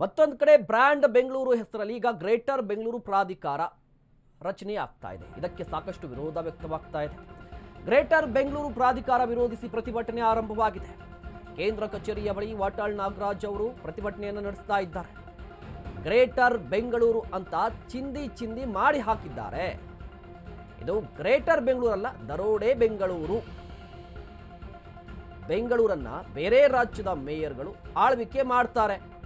ಮತ್ತೊಂದು ಕಡೆ ಬ್ರ್ಯಾಂಡ್ ಬೆಂಗಳೂರು ಹೆಸರಲ್ಲಿ ಈಗ ಗ್ರೇಟರ್ ಬೆಂಗಳೂರು ಪ್ರಾಧಿಕಾರ ರಚನೆ ಆಗ್ತಾ ಇದೆ. ಇದಕ್ಕೆ ಸಾಕಷ್ಟು ವಿರೋಧ ವ್ಯಕ್ತವಾಗ್ತಾ ಇದೆ. ಗ್ರೇಟರ್ ಬೆಂಗಳೂರು ಪ್ರಾಧಿಕಾರ ವಿರೋಧಿಸಿ ಪ್ರತಿಭಟನೆ ಆರಂಭವಾಗಿದೆ. ಕೇಂದ್ರ ಕಚೇರಿಯ ಬಳಿ ವಾಟಾಳ್ ನಾಗರಾಜ್ ಅವರು ಪ್ರತಿಭಟನೆಯನ್ನು ನಡೆಸ್ತಾ ಇದ್ದಾರೆ. ಗ್ರೇಟರ್ ಬೆಂಗಳೂರು ಅಂತ ಚಿಂದಿ ಚಿಂದಿ ಮಾಡಿ ಹಾಕಿದ್ದಾರೆ. ಇದು ಗ್ರೇಟರ್ ಬೆಂಗಳೂರಲ್ಲ, ದರೋಡೆ ಬೆಂಗಳೂರು. ಬೆಂಗಳೂರನ್ನ ಬೇರೆ ರಾಜ್ಯದ ಮೇಯರ್ಗಳು ಆಳ್ವಿಕೆ ಮಾಡ್ತಾರೆ.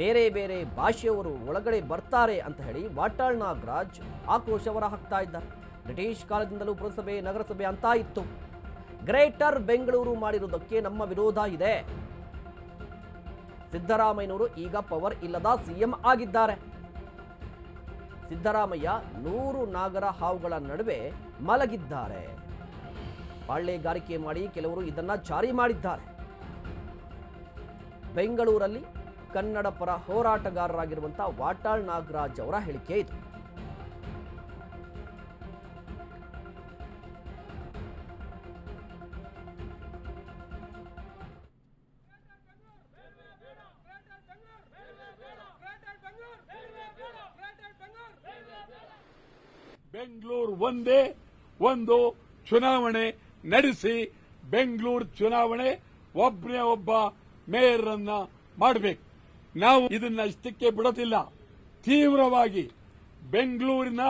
ಬೇರೆ ಬೇರೆ ಭಾಷೆಯವರು ಒಳಗಡೆ ಬರ್ತಾರೆ ಅಂತ ಹೇಳಿ ವಾಟಾಳ್ ನಾಗರಾಜ್ ಆಕ್ರೋಶ ಹೊರ ಹಾಕ್ತಾ ಇದ್ದಾರೆ. ಬ್ರಿಟಿಷ್ ಕಾಲದಿಂದಲೂ ಪುರಸಭೆ, ನಗರಸಭೆ ಅಂತ ಇತ್ತು. ಗ್ರೇಟರ್ ಬೆಂಗಳೂರು ಮಾಡಿರುವುದಕ್ಕೆ ನಮ್ಮ ವಿರೋಧ ಇದೆ. ಸಿದ್ದರಾಮಯ್ಯನವರು ಈಗ ಪವರ್ ಇಲ್ಲದ ಸಿಎಂ ಆಗಿದ್ದಾರೆ. ಸಿದ್ದರಾಮಯ್ಯ ನೂರು ನಾಗರ ಹಾವುಗಳ ನಡುವೆ ಮಲಗಿದ್ದಾರೆ. ಪಾಳ್ಳೆಗಾರಿಕೆ ಮಾಡಿ ಕೆಲವರು ಇದನ್ನ ಜಾರಿ ಮಾಡಿದ್ದಾರೆ. ಬೆಂಗಳೂರಲ್ಲಿ ಕನ್ನಡ ಪರ ಹೋರಾಟಗಾರರಾಗಿರುವಂತಹ ವಾಟಾಳ್ ನಾಗರಾಜ್ ಅವರ ಹೇಳಿಕೆ ಇದು. ಬೆಂಗಳೂರು ಒಂದೇ ಒಂದು ಚುನಾವಣೆ ನಡೆಸಿ ಬೆಂಗಳೂರು ಚುನಾವಣೆ ಒಬ್ಬನೇ ಒಬ್ಬ ಮೇಯರ್ ಅನ್ನ ಮಾಡಬೇಕು. ನಾವು ಇದನ್ನ ಇಷ್ಟಕ್ಕೆ ಬಿಡೋದಿಲ್ಲ. ತೀವ್ರವಾಗಿ ಬೆಂಗಳೂರಿನ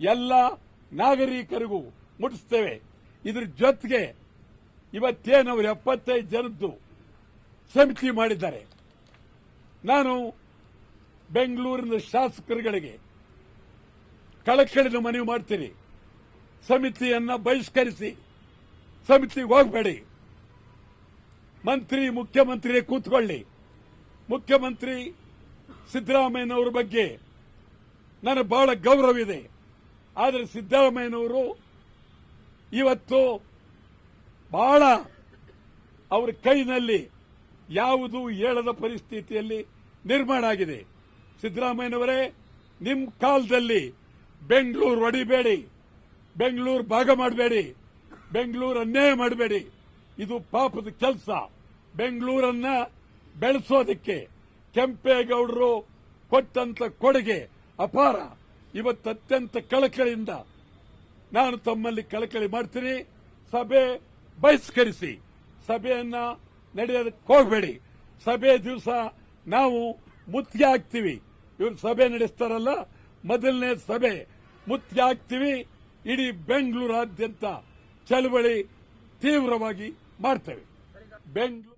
ಎಲ್ಲ ನಾಗರಿಕರಿಗೂ ಮುಟ್ಟಿಸ್ತೇವೆ. ಇದ್ರ ಜೊತೆಗೆ ಇವತ್ತೇನು ಎಪ್ಪತ್ತೈದು ಜನದ್ದು ಸಮಿತಿ ಮಾಡಿದ್ದಾರೆ. ನಾನು ಬೆಂಗಳೂರಿನ ಶಾಸಕರುಗಳಿಗೆ ಕಳಕಳಿನ ಮನವಿ ಮಾಡ್ತೀರಿ ಸಮಿತಿಯನ್ನ ಬಹಿಷ್ಕರಿಸಿ, ಸಮಿತಿಗೆ ಹೋಗಬೇಡಿ. ಮಂತ್ರಿ ಮುಖ್ಯಮಂತ್ರಿ ಕೂತ್ಕೊಳ್ಳಿ. ಮುಖ್ಯಮಂತ್ರಿ ಸಿದ್ದರಾಮಯ್ಯನವರ ಬಗ್ಗೆ ನನಗೆ ಬಹಳ ಗೌರವಿದೆ ಆದರೆ ಸಿದ್ದರಾಮಯ್ಯನವರು ಇವತ್ತು ಬಹಳ ಅವರ ಕೈನಲ್ಲಿ ಯಾವುದು ಹೇಳದ ಪರಿಸ್ಥಿತಿಯಲ್ಲಿ ನಿರ್ಮಾಣ ಆಗಿದೆ. ಸಿದ್ದರಾಮಯ್ಯನವರೇ, ನಿಮ್ಮ ಕಾಲದಲ್ಲಿ ಬೆಂಗಳೂರು ಒಡಿಬೇಡಿ, ಬೆಂಗಳೂರು ಭಾಗ ಮಾಡಬೇಡಿ, ಬೆಂಗಳೂರು ಅನ್ಯಾಯ ಮಾಡಬೇಡಿ. ಇದು ಪಾಪದ ಕೆಲಸ. ಬೆಂಗಳೂರನ್ನ ಬೆಳೆಸೋದಕ್ಕೆ ಕೆಂಪೇಗೌಡರು ಕೊಟ್ಟಂತ ಕೊಡುಗೆ ಅಪಾರ. ಇವತ್ತು ಅತ್ಯಂತ ಕಳಕಳಿಯಿಂದ ನಾನು ತಮ್ಮಲ್ಲಿ ಕಳಕಳಿ ಮಾಡ್ತೀನಿ. ಸಭೆ ಬಹಿಷ್ಕರಿಸಿ. ಸಭೆಯನ್ನ ನಡೆಯೋದಕ್ಕೆ ಹೋಗಬೇಡಿ. ಸಭೆ ದಿವಸ ನಾವು ಮುತ್ತಿಗೆ ಹಾಕ್ತೀವಿ ಇವರು ಸಭೆ ನಡೆಸ್ತಾರಲ್ಲ, ಮೊದಲನೇ ಸಭೆ. ಮುತ್ತಿಗೆ ಹಾಕ್ತೀವಿ ಇಡೀ ಬೆಂಗಳೂರಾದ್ಯಂತ ಚಳವಳಿ ತೀವ್ರವಾಗಿ ಮಾಡ್ತೇವೆ. ಬೆಂಗಳೂರು